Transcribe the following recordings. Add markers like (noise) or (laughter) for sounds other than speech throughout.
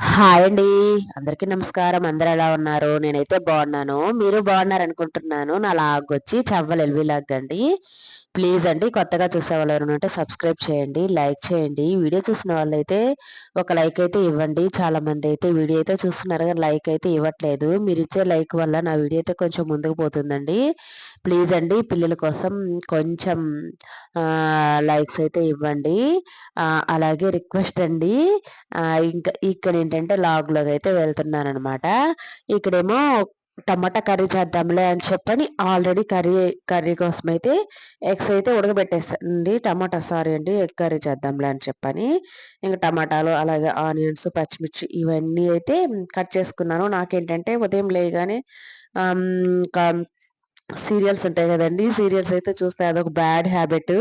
Hi అండి. అందరికీ నమస్కారం. అందరు ఎలా ఉన్నారు? నేనైతే బాగున్నాను. మీరు బాగున్నారనుకుంటున్నాను. నా లాగొచ్చి చవ్వలు ఎల్‌వి లాగ్ అండి. ప్లీజ్ అండి కొత్తగా చూసేవాళ్ళు ఎవరైనా ఉంటే సబ్స్క్రైబ్ చేయండి, లైక్ చేయండి. వీడియో చూసిన వాళ్ళైతే ఒక లైక్ అయితే ఇవ్వండి. చాలామంది అయితే వీడియో అయితే చూస్తున్నారు కానీ లైక్ అయితే ఇవ్వట్లేదు. మీరిచ్చే లైక్ వల్ల నా వీడియో అయితే కొంచెం ముందుకు పోతుందండి. ప్లీజ్ అండి పిల్లల కోసం కొంచెం లైక్స్ అయితే ఇవ్వండి. అలాగే రిక్వెస్ట్ అండి. ఇంకా ఇక్కడ ఏంటంటే లాగ్‌లోకి అయితే వెళ్తున్నాననమాట. ఇక్కడేమో టమాటా కర్రీ చేద్దాంలే అని చెప్పని ఆల్రెడీ కర్రీ కర్రీ కోసం అయితే ఎగ్స్ అయితే ఉడకబెట్టేసండి టమాటా సారీ అండి ఎగ్ కర్రీ చేద్దాంలే అని చెప్పని ఇంకా టమాటాలు అలాగే ఆనియన్స్ పచ్చిమిర్చి ఇవన్నీ అయితే కట్ చేసుకున్నాను. నాకేంటంటే ఉదయం లేగానే ఇంకా సీరియల్స్ ఉంటాయి కదండి. సీరియల్స్ అయితే చూస్తే అదొక బ్యాడ్ హ్యాబిట్.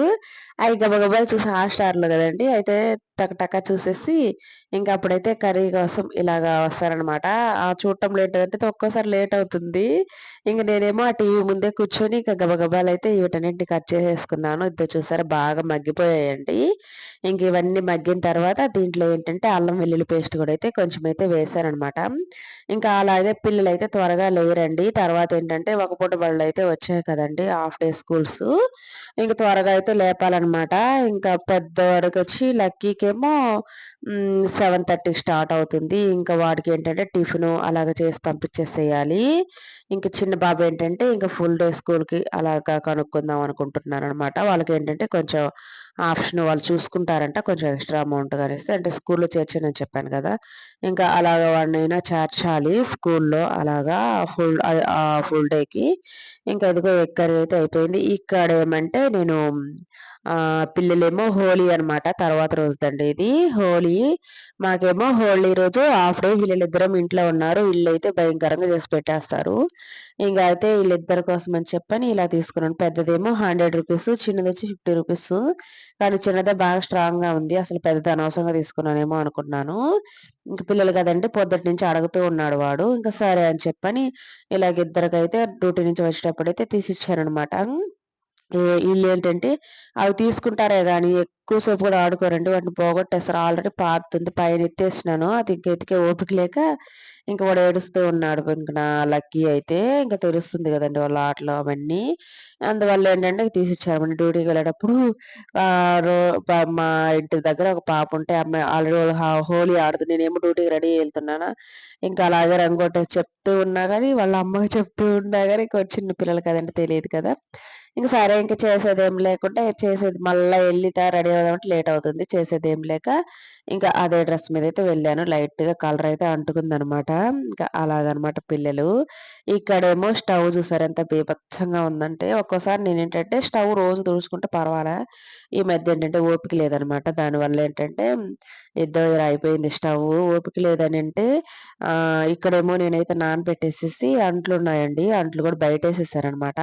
అవి గబగబాలు చూసి హాట్‌స్టార్‌లో కదండి అయితే టక చూసేసి ఇంకా అప్పుడైతే కర్రీ కోసం ఇలాగా వస్తారనమాట. ఆ చూడటం లేట్ అంటే ఒక్కోసారి లేట్ అవుతుంది. ఇంక నేనేమో ఆ టీవీ ముందే కూర్చొని గబగబబాలు అయితే వీటన్నింటి కట్ చేసేసుకున్నాను. ఇద్దరు చూసారా బాగా మగ్గిపోయాయండి. ఇంక ఇవన్నీ మగ్గిన తర్వాత దీంట్లో ఏంటంటే అల్లం వెల్లుల్లి పేస్ట్ కూడా అయితే కొంచెం అయితే వేసారనమాట ఇంకా అలాగే అయితే త్వరగా లేరండి. తర్వాత ఏంటంటే ఒక పూట అయితే వచ్చాయి కదండి హాఫ్ డే స్కూల్స్. ఇంక త్వరగా అయితే అనమాట ఇంకా పెద్దవాడికొచ్చి లక్కీకేమో సెవెన్ థర్టీకి స్టార్ట్ అవుతుంది. ఇంకా వాడికి ఏంటంటే టిఫిన్ అలాగ చేసి పంపించేసేయాలి. ఇంకా చిన్న బాబు ఏంటంటే ఇంకా ఫుల్ డే స్కూల్‌కి అలాగా కనుక్కుందాం అనుకుంటున్నాను అనమాట వాళ్ళకి ఏంటంటే కొంచెం ఆప్షన్ వాళ్ళు చూసుకుంటారంట. కొంచెం ఎక్స్‌ట్రా అమౌంట్ కానిస్తే అంటే స్కూల్‌లో చేర్చానని చెప్పాను కదా! ఇంకా అలాగ వాడినైనా చేర్చాలి స్కూల్‌లో అలాగా ఫుల్ ఫుల్ డేకి. ఇంకా ఇదిగో ఎక్కడ అయితే అయిపోయింది. ఇక్కడేమంటే నేను పిల్లలేమో హోలీ అనమాట. తర్వాత రోజుదండి ఇది హోలీ. మాకేమో హోలీ రోజు హాఫ్ డే వీళ్ళిద్దరం ఇంట్లో ఉన్నారు. ఇల్లయితే భయంకరంగా చేసి పెట్టేస్తారు. ఇంకా అయితే వీళ్ళిద్దరి కోసం అని చెప్పని ఇలా తీసుకున్నాను. పెద్దదేమో హండ్రెడ్ రూపీస్ చిన్నది వచ్చి ఫిఫ్టీ రూపీస్ కానీ చిన్నదే బాగా స్ట్రాంగ్‌గా ఉంది. అసలు పెద్దది అనవసరంగా తీసుకున్నానేమో అనుకున్నాను ఇంక పిల్లలు కదంటే పొద్దుటి నుంచి అడుగుతూ ఉన్నాడు వాడు. ఇంకా సరే అని చెప్పని ఇలాగ ఇద్దరికైతే డ్యూటీ నుంచి వచ్చేటప్పుడైతే వీళ్ళు ఏంటంటే అవి తీసుకుంటారే కానీ ఎక్కువసేపు కూడా ఆడుకోరండి. వాటిని పోగొట్టేస్తారు. ఆల్రెడీ పాతుంది. పైన ఎత్తేసినాను. అది ఇంక ఎతికే ఓపిక లేక ఇంక వాడు ఏడుస్తూ ఉన్నాడు. ఇంక నా లక్కీ అయితే ఇంకా తెలుస్తుంది కదండి వాళ్ళ ఆటలు అవన్నీ. అందువల్ల ఏంటంటే తీసిచ్చామండి. డ్యూటీకి వెళ్ళేటప్పుడు రో మా ఇంటి దగ్గర ఒక పాప ఉంటే అమ్మాయి ఆల్రెడీ హోలీ ఆడుతుంది. నేనేమో డ్యూటీకి రెడీ వెళ్తున్నాను ఇంకా అలాగే రంగోట చెప్తూ ఉన్నా కానీ వాళ్ళ అమ్మకి చెప్తూ ఉన్నా కానీ చిన్న పిల్లలు కదండీ తెలియదు కదా! ఇంకా సరే ఇంకా చేసేది ఏం లేకుండా చేసేది మళ్ళీ వెళ్ళి రెడీ అవుదామంటే లేట్ అవుతుంది. చేసేదేం లేక ఇంకా అదే డ్రెస్ మీద అయితే వెళ్ళాను. లైట్‌గా కలర్ అయితే అంటుకుందనమాట. ఇంకా అలాగనమాట పిల్లలు. ఇక్కడేమో స్టవ్ చూసారు ఎంత బీభత్సంగా ఉందంటే, ఒక్కోసారి నేను ఏంటంటే స్టవ్ రోజు తుడుచుకుంటే పర్వాలా. ఈ మధ్య ఏంటంటే ఓపిక లేదనమాట. దానివల్ల ఏంటంటే ఇద్దరు అయిపోయింది స్టవ్. ఓపిక లేదని అంటే ఇక్కడేమో నేనైతే నానబెట్టేసేసి అంట్లున్నాయండి. అంట్లు కూడా బయట వేసేసారనమాట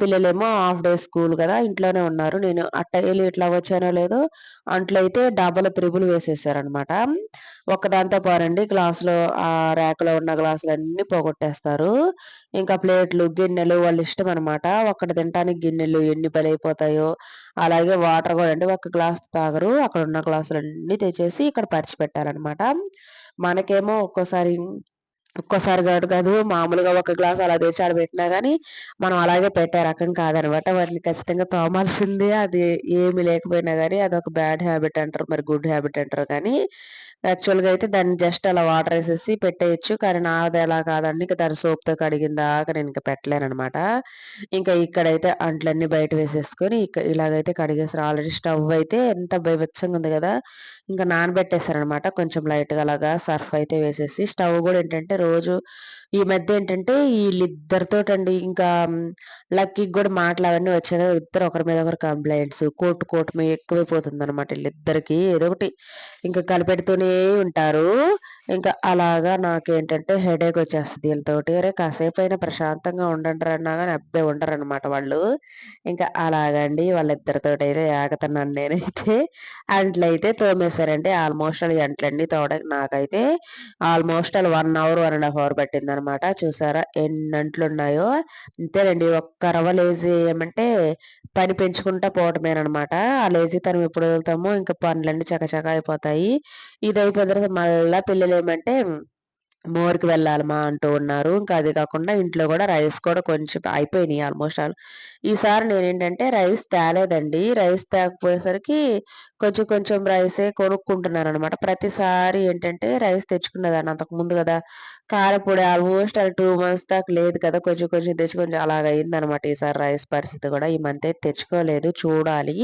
పిల్లలేమో హాఫ్ డే స్కూల్ కదా! ఇంట్లోనే ఉన్నారు. నేను అట్ట వెళ్ళి ఇట్లా వచ్చానో లేదో అంట్లయితే డబల్, త్రిబుల్ వేసేసారనమాట. ఒకదాంతో పోరండి గ్లాసులో ఆ ర్యాక్‌లో ఉన్న గ్లాసులన్నీ పోగొట్టేస్తారు. ఇంకా ప్లేట్లు, గిన్నెలు వాళ్ళ ఇష్టం అనమాట. ఒక్కటి తినటానికి గిన్నెలు ఎన్ని పలైపోతాయో అలాగే వాటర్ కూడా అండి ఒక గ్లాస్ తాగరు. అక్కడ ఉన్న గ్లాసులు గ్లాసులన్నీ తెచ్చేసి ఇక్కడ పరిచిపెట్టాలనమాట. మనకేమో ఒక్కోసారి ఒక్కోసారి కాదు కాదు మామూలుగా ఒక గ్లాస్ అలా తెచ్చి ఆడ పెట్టినా కానీ మనం అలాగే పెట్టే రకం కాదనమాట. వాటిని ఖచ్చితంగా తోమాల్సిందే. అది ఏమి లేకపోయినా గానీ అదొక బ్యాడ్ హ్యాబిట్ అంటారు. మరి గుడ్ హ్యాబిట్ అంటారు కానీ, యాక్చువల్‌గా అయితే దాన్ని జస్ట్ అలా వాటర్ వేసేసి పెట్టేయచ్చు కానీ నాది ఎలా కాదండి. ఇంకా దాని సోప్‌తో కడిగిన దాకా నేను ఇంకా పెట్టలేనమాట ఇంకా ఇక్కడైతే అంట్లన్నీ బయట వేసేసుకొని ఇక ఇలాగైతే కడిగేసారు. ఆల్రెడీ స్టవ్ అయితే ఎంత బీభత్సంగా ఉంది కదా ఇంకా నానబెట్టేశారనమాట కొంచెం లైట్‌గా అలాగా సర్ఫ్ అయితే వేసేసి. స్టవ్ కూడా ఏంటంటే రోజు. ఈ మధ్య ఏంటంటే ఈళ్ళిద్దరితోటండి ఇంకా లక్కీకి కూడా మాటలు అవన్నీ వచ్చాయి ఇద్దరు ఒకరి మీద ఒకరు కంప్లైంట్స్ కోర్టు కోర్టు మీద ఎక్కువైపోతుంది అనమాట వీళ్ళిద్దరికి. ఏదో ఒకటి ఇంకా కనిపెడుతూనే ఉంటారు. ఇంకా అలాగా నాకేంటంటే హెడేక్ వచ్చేస్తది ఈళ్ళతోటి. అరే! అయినా ప్రశాంతంగా ఉండండి అన్నా కానీ అబ్బే ఉండరనమాట వాళ్ళు. ఇంకా అలాగండి వాళ్ళిద్దరితోటైతే ఏగతన్నాను నేనైతే. అంట్లయితే తోమేశారండి ఆల్మోస్ట్ ఆల్ అంట్లన్నీ తోడకి నాకైతే almost all one hour, one and half hour పట్టిందనమాట. చూసారా ఎన్ని అంటలు ఉన్నాయో అంతేనండి ఒక్క రవ్వ లేజీ ఏమంటే పని పెంచుకుంటా పోవటమేనమాట ఆ లేజీ తనం ఎప్పుడు వెళ్తామో ఇంకా పనులన్నీ చకచక అయిపోతాయి. ఇదయిపోయిన తర్వాత మళ్ళీ పిల్లలు ఏమంటే మోర్‌కి వెళ్ళాలమా అంటూ ఉన్నారు. ఇంకా అది కాకుండా ఇంట్లో కూడా రైస్ కూడా కొంచెం అయిపోయినాయి ఆల్మోస్ట్ ఆల్. ఈసారి నేనేంటంటే రైస్ తేలేదండి. రైస్ తేకపోయేసరికి కొంచెం కొంచెం రైసే కొనుక్కుంటున్నాననమాట. ప్రతిసారి ఏంటంటే రైస్ తెచ్చుకున్నది అంతకు ముందు కదా! కారపొడి ఆల్మోస్ట్ ఆల్ టూ మంత్స్ దాకా లేదు కదా! కొంచెం కొంచెం తెచ్చుకొని కొంచెం అలాగయిందనమాట ఈసారి రైస్ పరిస్థితి కూడా. ఈ మంత్ అయితే తెచ్చుకోలేదు చూడాలి.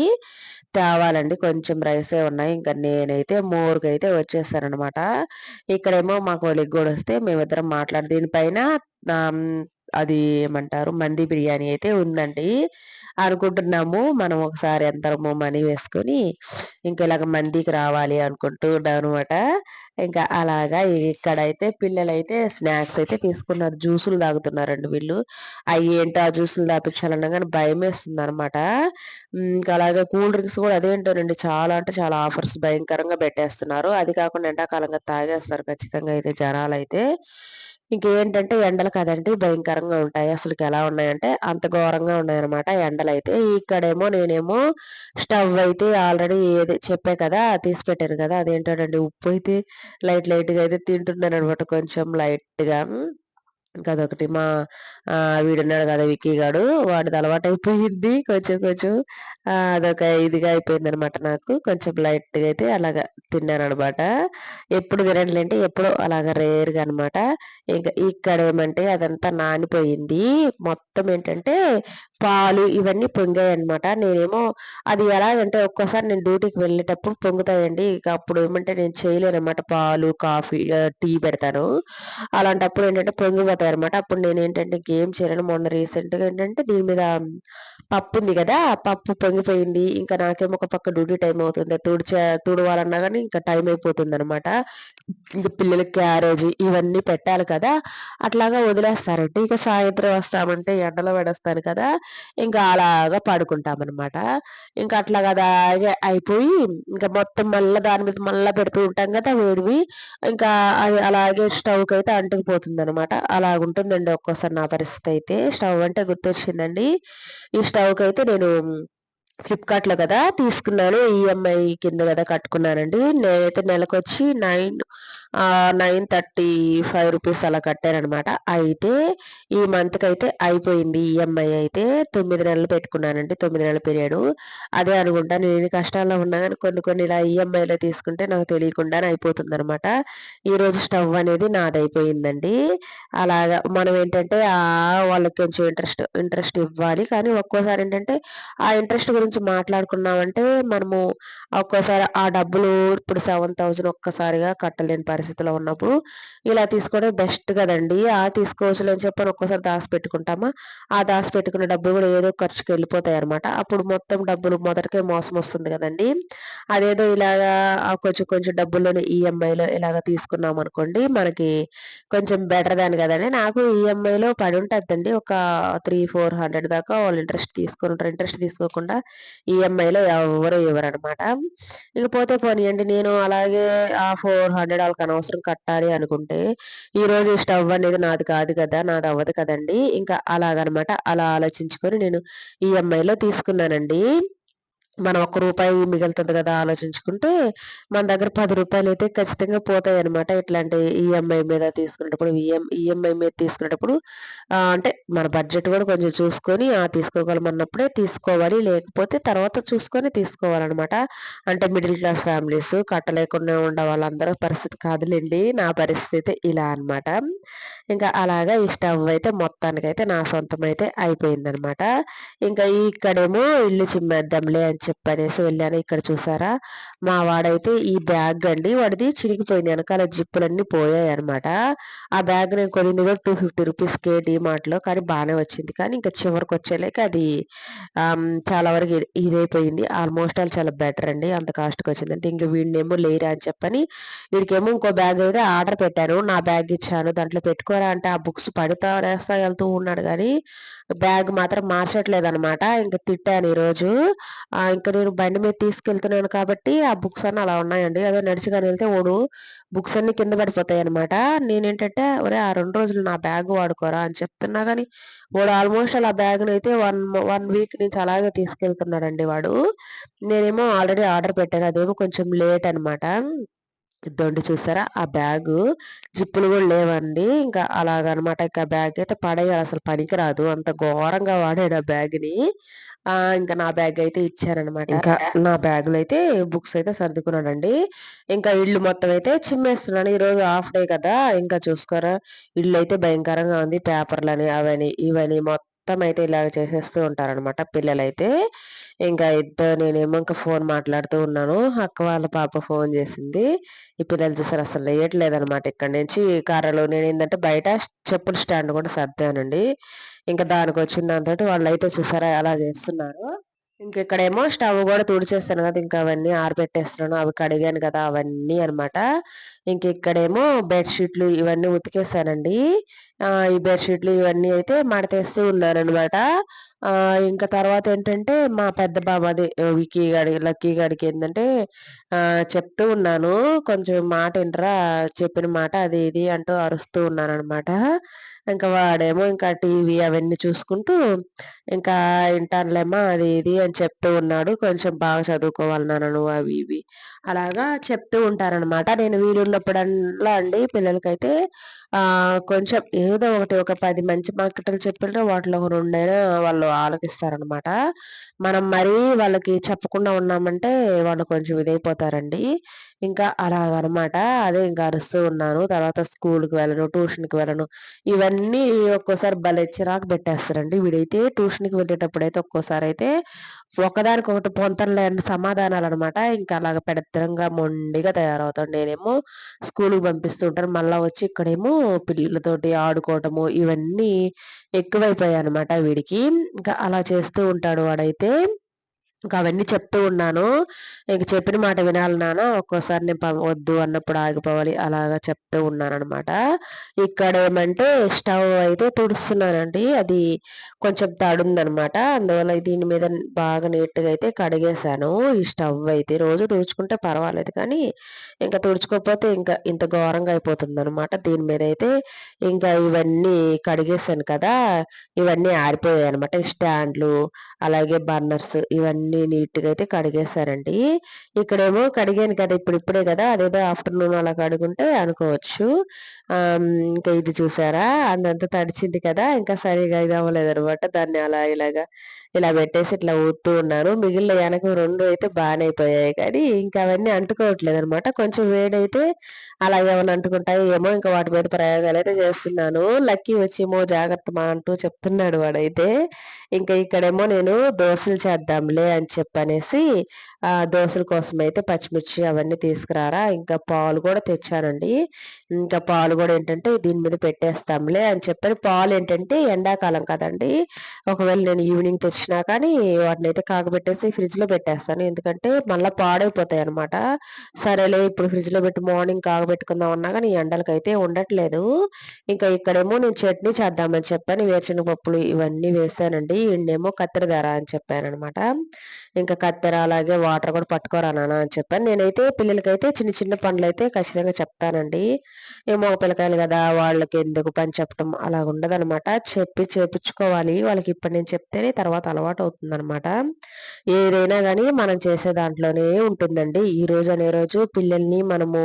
తేవాలండి. కొంచెం రైసే ఉన్నాయి. ఇంకా నేనైతే మోరుకైతే వచ్చేసాననమాట. ఇక్కడేమో మాకు వాళ్ళకి కూడా వస్తే మేమిద్దరం మాట్లాడి దీనిపైన అది ఏమంటారు మంది బిర్యానీ అయితే ఉందండి. అనుకుంటున్నాము. మనం ఒకసారి అందరము మనీ వేసుకొని ఇంకా ఇలాగ మందికి రావాలి అనుకుంటూ అనమాట ఇంకా అలాగా ఇక్కడైతే పిల్లలైతే స్నాక్స్ అయితే తీసుకున్నారు. జ్యూసులు తాగుతున్నారండి వీళ్ళు. అవి ఏంటో ఆ జ్యూసులు తాపిచ్చాలన్నా భయం వేస్తుంది అనమాట ఇంకా అలాగే కూల్ డ్రింక్స్ కూడా అదేంటోనండి చాలా అంటే చాలా ఆఫర్స్ భయంకరంగా పెట్టేస్తున్నారు. అది కాకుండా ఎండాకాలంగా తాగేస్తారు ఖచ్చితంగా అయితే జనాలు అయితే ఇంకేంటంటే ఎండలు కదండీ భయంకరంగా ఉంటాయి. అసలుకి ఎలా ఉన్నాయంటే అంత ఘోరంగా ఉన్నాయన్నమాట ఎండలైతే. ఇక్కడేమో నేనేమో స్టవ్ అయితే ఆల్రెడీ ఏది చెప్పే కదా! తీసి పెట్టాను కదా! అదేంటోనండి ఉప్పయితే లైట్ లైట్‌గా అయితే తింటున్నాను అనమాట కొంచెం లైట్‌గా. ఇంకా మా వీడున్నాడు కదా! విక్కీ గాడు వాడిది అలవాటయిపోయింది కొంచెం కొంచెం. అదొక ఇదిగా అయిపోయింది అనమాట నాకు. కొంచెం లైట్‌గా అయితే అలాగా తిన్నాననమాట. ఎప్పుడు తిననులేండి. ఎప్పుడో అలాగా రేర్‌గా అనమాట. ఇంకా ఇక్కడ ఏమంటే అదంతా నానిపోయింది. మొత్తం ఏంటంటే పాలు ఇవన్నీ పొంగాయన్నమాట. నేనేమో అది ఎలాగంటే ఒక్కోసారి నేను డ్యూటీకి వెళ్ళేటప్పుడు పొంగుతాయండి. ఇక అప్పుడు ఏమంటే నేను చేయలేనమాట పాలు, కాఫీ టీ పెడతాను. అలాంటప్పుడు ఏంటంటే పొంగిపోతాయన్నమాట. అప్పుడు నేను ఏంటంటే ఏం చేయలేను. మొన్న రీసెంట్‌గా ఏంటంటే దీని మీద పప్పు ఉంది కదా పప్పు పొంగిపోయింది. ఇంకా నాకేమో ఒక పక్క డ్యూటీ టైం అవుతుంది. తుడిచే తుడవాలన్నా కానీ ఇంకా టైం అయిపోతుంది అనమాట ఇంక పిల్లలకి క్యారేజీ ఇవన్నీ పెట్టాలి కదా! అట్లాగా వదిలేస్తారండి. ఇక సాయంత్రం వస్తామంటే ఎండలో పడేస్తాను కదా! ఇంకా అలాగా పడుకుంటామనమాట. ఇంకా అట్లాగా కదా అయిపోయి ఇంకా మొత్తం మళ్ళీ దాని మీద మళ్ళీ పెడుతూ ఉంటాం కదా! వేడివి. ఇంకా అది అలాగే స్టవ్కి అయితే అంటుపోతుంది అనమాట అంటుకుపోతుందనమాట. అలాగుంటుందండి ఒక్కోసారి నా పరిస్థితి అయితే స్టవ్ అంటే గుర్తొచ్చిందండి. ఈ స్టవ్కి అయితే నేను ఫ్లిప్‌కార్ట్‌లో కదా తీసుకున్నాను. ఈఎంఐ కింద కదా కట్టుకున్నానండి. నేనైతే నెలకొచ్చి నైన్ థర్టీ ఫైవ్ రూపీస్ అలా కట్టారనమాట అయితే ఈ మంత్కి అయితే అయిపోయింది ఈఎంఐ అయితే. తొమ్మిది నెలలు పెట్టుకున్నానండి. తొమ్మిది నెలల పీరియడ్ అదే అనుకుంటా నేను కష్టాల్లో ఉన్నా కానీ కొన్ని కొన్ని ఇలా ఈఎంఐలో తీసుకుంటే నాకు తెలియకుండానే అయిపోతుంది అనమాట ఈరోజు స్టవ్ అనేది నాదైపోయిందండి అలాగా మనం ఏంటంటే వాళ్ళకి కొంచెం ఇంట్రెస్ట్ ఇంట్రెస్ట్ ఇవ్వాలి. కానీ ఒక్కోసారి ఏంటంటే ఆ ఇంట్రెస్ట్ గురించి మాట్లాడుకున్నామంటే మనము ఒక్కోసారి ఆ డబ్బులు ఇప్పుడు 7000 ఒక్కసారిగా కట్టలేని పరిస్థితిలో ఉన్నప్పుడు ఇలా తీసుకోవడం బెస్ట్ కదండి ఆ తీసుకోవచ్చు అని చెప్పని ఒక్కోసారి దాసిపెట్టుకుంటామా, ఆ దాసిపెట్టుకున్న డబ్బులు కూడా ఏదో ఖర్చుకి వెళ్ళిపోతాయి అనమాట అప్పుడు మొత్తం డబ్బులు మొదటికే మోసం వస్తుంది కదండీ! అదేదో ఇలాగా కొంచెం కొంచెం డబ్బుల్లోనే ఈఎంఐలో ఇలాగ తీసుకున్నామనుకోండి మనకి కొంచెం బెటర్ దాని కదండి నాకు ఈఎంఐలో పడి ఉంటుందండి ఒక 3, 400 దాకా వాళ్ళు ఇంట్రెస్ట్ తీసుకొనుంటారు. ఇంట్రెస్ట్ తీసుకోకుండా ఈఎంఐలో ఎవ్వరు ఇవ్వరు అనమాట ఇకపోతే పోనీయండి. నేను అలాగే ఆ 400 అనవసరం కట్టాలి అనుకుంటే, ఈరోజు ఈ స్టవ్ అనేది నాది కాదు కదా! నాది అవ్వదు కదండి ఇంకా అలాగనమాట. అలా ఆలోచించుకొని నేను ఈఎంఐలో తీసుకున్నానండి. మనం ఒక్క రూపాయి మిగులుతుంది కదా ఆలోచించుకుంటే, మన దగ్గర పది రూపాయలు అయితే ఖచ్చితంగా పోతాయన్నమాట. ఇట్లాంటి ఈఎంఐ మీద తీసుకునేటప్పుడు ఈఎం ఈఎంఐ మీద తీసుకునేటప్పుడు అంటే మన బడ్జెట్ కూడా కొంచెం చూసుకొని, ఆ! తీసుకోగలమన్నప్పుడే తీసుకోవాలి. లేకపోతే తర్వాత చూసుకొని తీసుకోవాలన్నమాట అంటే మిడిల్ క్లాస్ ఫ్యామిలీస్ కట్టలేకుండా ఉండే వాళ్ళందరూ పరిస్థితి కాదులేండి నా పరిస్థితి ఇలా అనమాట. ఇంకా అలాగా ఈ స్టవ్ అయితే మొత్తానికైతే నా సొంతమైతే అయిపోయిందనమాట. ఇంకా ఇక్కడేమో ఇల్లు చిమ్మేద్దాంలే అని చెప్పనేసి వెళ్ళాను. ఇక్కడ చూసారా? మా వాడైతే ఈ బ్యాగ్ అండి వాడిది చిరిగిపోయింది వెనకాల జిప్పులన్నీ పోయాయన్నమాట. ఆ బ్యాగ్ నేను కొనింది కూడా రూ. 250 డిమార్ట్లో కానీ బాగానే వచ్చింది. కానీ ఇంకా చివరికి వచ్చేలేక అది చాలా వరకు ఇది ఇదైపోయింది. ఆల్మోస్ట్ ఆల్ చాలా బెటర్ అండి. అంత కాస్ట్కి వచ్చింది అంటే ఇంక వీడినేమో లేరా అని చెప్పని వీడికేమో ఇంకో బ్యాగ్ అయితే ఆర్డర్ పెట్టాను. నా బ్యాగ్ ఇచ్చాను. దాంట్లో పెట్టుకోరా అంటే ఆ బుక్స్ పడతా వేస్తా వెళ్తూ ఉన్నాడు కానీ బ్యాగ్ మాత్రం మార్చట్లేదనమాట. ఇంకా తిట్టాను ఈరోజు. ఇంకా ఇంక నేను బండి మీద తీసుకెళ్తున్నాను కాబట్టి ఆ బుక్స్ అన్నీ అలా ఉన్నాయండి. అదే నడిచి వెళ్తే ఓడు వాడు బుక్స్ అన్నీ కింద పడిపోతాయి అనమాట నేనేంటంటే ఒరే ఆ రెండు రోజులు నా బ్యాగ్ వాడుకోరా అని చెప్తున్నా కానీ వాడు ఆల్మోస్ట్ ఆల్ ఆ బ్యాగ్‌నయితే 1 1 వీక్ నుంచి అలాగే తీసుకెళ్తున్నాడండి వాడు. నేనేమో ఆల్రెడీ ఆర్డర్ పెట్టాను. అదేమో కొంచెం లేట్ అనమాట. ఇద్దండి చూసారా? ఆ బ్యాగు జిప్పులు కూడా లేవండి. ఇంకా అలాగనమాట ఇంకా బ్యాగ్ అయితే పడేయాలి. అసలు పనికి రాదు. అంత ఘోరంగా వాడాడు ఆ బ్యాగ్ని. ఆ ఇంకా నా బ్యాగ్ అయితే ఇచ్చారనమాట ఇంకా నా బ్యాగులో అయితే బుక్స్ అయితే సర్దుకున్నానండి. ఇంకా ఇల్లు మొత్తం అయితే చిమ్మేస్తున్నాను. ఈ రోజు హాఫ్ డే కదా. ఇంకా చూసుకోరా? ఇల్లు అయితే భయంకరంగా ఉంది. పేపర్లని అవని ఇవని మొత్తం మొత్తం అయితే ఇలాగ చేసేస్తూ ఉంటారనమాట పిల్లలైతే. ఇంకా ఇద్దరు నేనేమో ఇంకా ఫోన్ మాట్లాడుతూ ఉన్నాను. అక్క వాళ్ళ పాప ఫోన్ చేసింది. ఈ పిల్లలు చూసారు? అసలు లేయట్లేదనమాట ఇక్కడ నుంచి. కారలో నేను ఏంటంటే బయట చెప్పుల స్టాండ్ కూడా సర్దానండి. ఇంకా దానికి వచ్చిన దాంతో వాళ్ళు అయితే చూసారా? అలా చేస్తున్నారు. ఇంకెక్కడేమో స్టవ్ కూడా తుడిచేస్తాను కదా ఇంకా అవన్నీ ఆరబెట్టేస్తున్నాను. అవి కడిగాను కదా అవన్నీ అనమాట ఇంక ఇక్కడేమో బెడ్షీట్లు ఇవన్నీ ఉతికేసానండి. ఈ బెడ్షీట్లు ఇవన్నీ అయితే మడతేస్తూ ఉన్నానమాట ఇంకా తర్వాత ఏంటంటే మా పెద్ద బాబాది వికీ గాడి లక్కీ గాడికి ఏంటంటే చెప్తూ ఉన్నాను. కొంచెం మాట వింటరా చెప్పిన మాట అది ఇది అంటూ అరుస్తూ ఉన్నాను అనమాట ఇంకా వాడేమో ఇంకా టీవీ అవన్నీ చూసుకుంటూ ఇంకా వింటానులేమ్మా అది ఇది అని చెప్తూ ఉన్నాడు. కొంచెం బాగా చదువుకోవాలి నాన్న అవి ఇవి. అలాగా చెప్తూ ఉంటారనమాట నేను వీలున్నప్పుడల్లా అండి పిల్లలకైతే కొంచెం ఏదో ఒకటి ఒక పది మంచి మాటలు చెప్పినా వాటిలో ఒక రెండైనా వాళ్ళు ఆలోచిస్తారనమాట మనం మరీ వాళ్ళకి చెప్పకుండా ఉన్నామంటే వాళ్ళు కొంచెం ఇదైపోతారండి. ఇంకా అలాగనమాట. అదే ఇంకా అరుస్తూ ఉన్నాను. తర్వాత స్కూల్కి వెళ్ళను ట్యూషన్కి వెళ్ళను. ఇవన్నీ ఒక్కోసారి భలే చిరాకు పెట్టేస్తారండి వీడైతే. ట్యూషన్కి వెళ్ళేటప్పుడు అయితే ఒక్కోసారి అయితే ఒకదానికి ఒకటి పొంతలు లేని సమాధానాలు అనమాట ఇంకా అలాగ చిత్రంగా మొండిగా తయారవుతాడు. నేనేమో స్కూల్కి పంపిస్తూ ఉంటాను మళ్ళీ వచ్చి ఇక్కడేమో పిల్లలతోటి ఆడుకోవటము ఇవన్నీ ఎక్కువైపోయాయి అనమాట వీడికి. ఇంకా అలా చేస్తూ ఉంటాడు వాడైతే. ఇంకా అవన్నీ చెప్తూ ఉన్నాను. ఇంక చెప్పిన మాట వినాలి నాన్న ఒక్కోసారి నేను వద్దు అన్నప్పుడు ఆగిపోవాలి. అలాగా చెప్తూ ఉన్నాను అనమాట ఇక్కడ ఏమంటే స్టవ్ అయితే తుడుస్తున్నానండి. అది కొంచెం తడుందనమాట అందువల్ల దీని మీద బాగా నీట్గా అయితే కడిగేశాను. ఈ స్టవ్ అయితే రోజు తుడుచుకుంటే పర్వాలేదు కానీ ఇంకా తుడుచుకోకపోతే ఇంకా ఇంత ఘోరంగా అయిపోతుంది అనమాట దీని మీద అయితే ఇంకా ఇవన్నీ కడిగేశాను కదా ఇవన్నీ ఆరిపోయాయి అనమాట స్టాండ్లు అలాగే బర్నర్స్ ఇవన్నీ అన్ని నీట్గా అయితే కడిగేశారండి. ఇక్కడేమో కడిగాను కదా ఇప్పుడు ఇప్పుడే కదా అదేదో ఆఫ్టర్నూన్ అలా కడుగుంటే అనుకోవచ్చు. ఇంకా ఇది చూసారా? అందంతా తడిచింది కదా ఇంకా సరిగా ఇది అవ్వలేదు అనమాట దాన్ని అలా ఇలాగా ఇలా పెట్టేసి ఇట్లా ఊతూ ఉన్నాను మిగిలిన వెనక రెండు అయితే బాగానే అయిపోయాయి కానీ ఇంకా అవన్నీ అంటుకోవట్లేదు అనమాట కొంచెం వేడైతే అలాగే ఏమైనా అంటుకుంటాయి ఏమో ఇంకా వాటి మీద ప్రయోగాలు అయితే చేస్తున్నాను. లక్కీ వచ్చేమో జాగ్రత్త మా అంటూ చెప్తున్నాడు వాడైతే. ఇంకా ఇక్కడేమో నేను దోశలు చేద్దాంలే అని అని చెప్పనేసి దోశల కోసం అయితే పచ్చిమిర్చి అవన్నీ తీసుకురారా. ఇంకా పాలు కూడా తెచ్చానండి. ఇంకా పాలు కూడా ఏంటంటే దీని మీద పెట్టేస్తాంలే అని చెప్పని పాలు ఏంటంటే ఎండాకాలం కదండి. ఒకవేళ నేను ఈవినింగ్ తెచ్చినా కానీ వాటిని అయితే కాగబెట్టేసి ఫ్రిడ్జ్లో పెట్టేస్తాను. ఎందుకంటే మళ్ళీ పాడైపోతాయి అనమాట సరేలే ఇప్పుడు ఫ్రిడ్జ్లో పెట్టి మార్నింగ్ కాగబెట్టుకుందాం అన్నా కానీ ఎండలకైతే ఉండట్లేదు. ఇంకా ఇక్కడేమో నేను చట్నీ చేద్దామని చెప్పాను వేరుశనగ పప్పులు ఇవన్నీ వేసానండి. ఇండేమో కత్తెర ధర అని చెప్పాను అనమాట ఇంకా కత్తెర అలాగే వాటర్ కూడా పట్టుకోరా నాన్న అని చెప్పాను. నేనైతే పిల్లలకైతే చిన్న చిన్న పనులు అయితే ఖచ్చితంగా చెప్తానండి. ఏమో పిల్లకాయలు కదా వాళ్ళకి ఎందుకు పని చెప్పడం? అలా ఉండదనమాట. చెప్పి చేపించుకోవాలి. వాళ్ళకి ఇప్పటి నేను చెప్తేనే తర్వాత అలవాటు అవుతుందనమాట. ఏదైనా కానీ మనం చేసే దాంట్లోనే ఉంటుందండి. ఈ రోజు అనే రోజు పిల్లల్ని మనము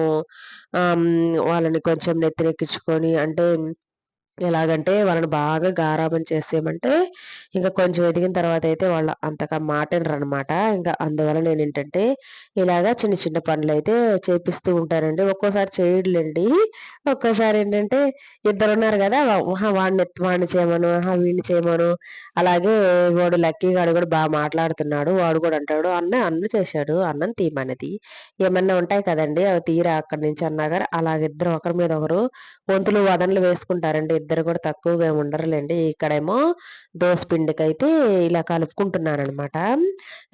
వాళ్ళని కొంచెం నెత్తిరెక్కించుకొని అంటే ఎలాగంటే వాళ్ళని బాగా గారాబం చేసేయమంటే ఇంకా కొంచెం ఎదిగిన తర్వాత అయితే వాళ్ళు అంతగా అనమాట ఇంకా అందువల్ల నేను ఏంటంటే ఇలాగా చిన్న చిన్న పనులు అయితే చేపిస్తూ ఉంటానండి. ఒక్కోసారి చేయడులేండి. ఒక్కోసారి ఏంటంటే ఇద్దరు ఉన్నారు కదా వాడిని వాడిని చేయమను వీడిని చేయమను. అలాగే వాడు లక్కీ గాడు కూడా బాగా మాట్లాడుతున్నాడు వాడు కూడా అంటాడు అన్న అన్న చేశాడు అన్నం తీయమన్నది ఏమన్నా ఉంటాయి కదండి అవి తీరా అక్కడి నుంచి అన్నా అలాగే ఇద్దరు ఒకరి మీద ఒకరు వంతులు వదనలు వేసుకుంటారండి. ఇద్దరు కూడా తక్కువగా ఉండరులేండి. ఇక్కడేమో దోశ పిండికి అయితే ఇలా కలుపుకుంటున్నాను అనమాట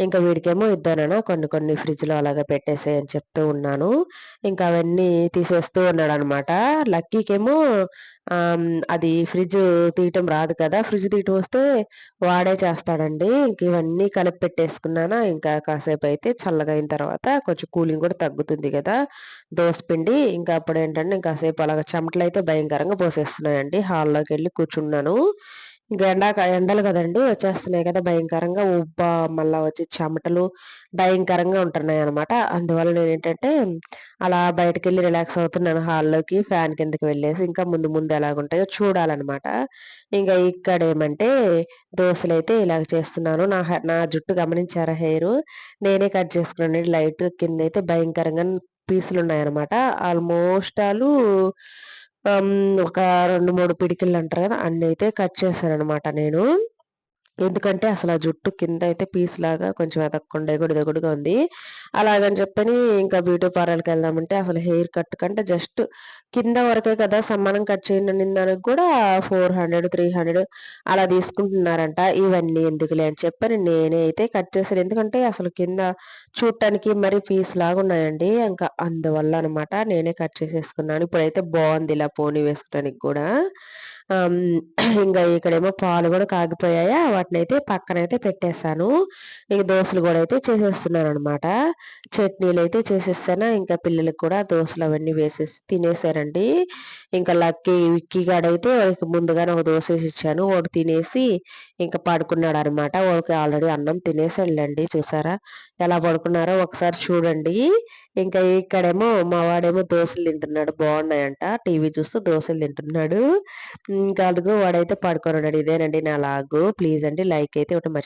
ఇంకా వీడికేమో ఇద్దరు కొన్ని కొన్ని ఫ్రిడ్జ్లో అలాగే పెట్టేసే అని చెప్తూ ఉన్నాను. ఇంకా అవన్నీ తీసేస్తూ ఉన్నాడు అనమాట లక్కీకేమో అది ఫ్రిడ్జ్ తీయటం రాదు కదా. ఫ్రిడ్జ్ తీయటం వస్తే వాడే చేస్తాడండి. ఇంక ఇవన్నీ కలిపి పెట్టేసుకున్నాను ఇంకా కాసేపు అయితే చల్లగా అయిన తర్వాత కొంచెం కూలింగ్ కూడా తగ్గుతుంది కదా. దోశ పిండి ఇంకా అప్పుడు ఏంటంటే ఇంకాసేపు అలాగ చెమటలు అయితే భయంకరంగా పోసేస్తున్నాయండి. హాల్లోకి వెళ్ళి కూర్చున్నాను. ఇంకా ఎండాక ఎండలు కదండి వచ్చేస్తున్నాయి కదా భయంకరంగా. ఉబ్బ మళ్ళా వచ్చి చెమటలు భయంకరంగా ఉంటున్నాయి అనమాట అందువల్ల నేను ఏంటంటే అలా బయటకు వెళ్ళి రిలాక్స్ అవుతున్నాను హాల్లోకి ఫ్యాన్ కిందకి వెళ్ళేసి ఇంకా ముందు ముందు ఎలాగుంటాయో చూడాలన్నమాట. ఇంకా ఇక్కడ ఏమంటే దోశలు అయితే ఇలాగ చేస్తున్నాను. నా నా జుట్టు గమనించారా హెయిర్? నేనే కట్ చేసుకున్నాను. లైట్ కింద అయితే భయంకరంగా పీసులు ఉన్నాయన్నమాట ఆల్మోస్ట్ ఆలు ఒక రెండు మూడు పిడికిళ్ళు అంటారు కదా అన్నైతే అయితే కట్ చేశాను అనమాట నేను. ఎందుకంటే అసలు ఆ జుట్టు కింద అయితే పీస్ లాగా కొంచెం ఎదగకుండా ఎగుడు ఎగుడుగా ఉంది. అలాగని చెప్పని ఇంకా బ్యూటీ పార్లర్కి వెళ్దామంటే అసలు హెయిర్ కట్ కంటే జస్ట్ కింద వరకే కదా సమానం కట్ చేయండి దానికి కూడా ఫోర్ హండ్రెడ్ త్రీ హండ్రెడ్ అలా తీసుకుంటున్నారంట. ఇవన్నీ ఎందుకులే అని చెప్పని నేనే అయితే కట్ చేశాను. ఎందుకంటే అసలు కింద చూడటానికి మరి పీస్ లాగా ఉన్నాయండి. ఇంకా అందువల్ల అనమాట నేనే కట్ చేసేసుకున్నాను. ఇప్పుడైతే బాగుంది ఇలా పోనీ వేసుకోవడానికి కూడా. (clears throat) ఇంకా ఇక్కడేమో పాలు కూడా కాగిపోయాయా? వాటిని అయితే పక్కనైతే పెట్టేశాను. ఇక దోశలు కూడా అయితే చేసేస్తున్నాను అనమాట చట్నీలు అయితే చేసేస్తాను ఇంకా పిల్లలకు కూడా దోశలు అవన్నీ వేసేసి తినేసారండి. ఇంకా లక్కీ విక్కీ గాడైతే వాడికి ముందుగానే ఒక దోశ వేసి ఇచ్చాను. వాడు తినేసి ఇంకా పడుకున్నాడు అనమాట వాడికి ఆల్రెడీ అన్నం తినేసాడులేండి చూసారా? ఎలా పడుకున్నారో ఒకసారి చూడండి. ఇంకా ఇక్కడేమో మా వాడేమో దోశలు తింటున్నాడు. బాగున్నాయంట. టీవీ చూస్తూ దోశలు తింటున్నాడు. ఇంకా అడుగు వాడైతే పడుకోనున్నాడు ఇదేనండి నా లాగు. ప్లీజ్ అండి లైక్ అయితే ఒకటి మర్చి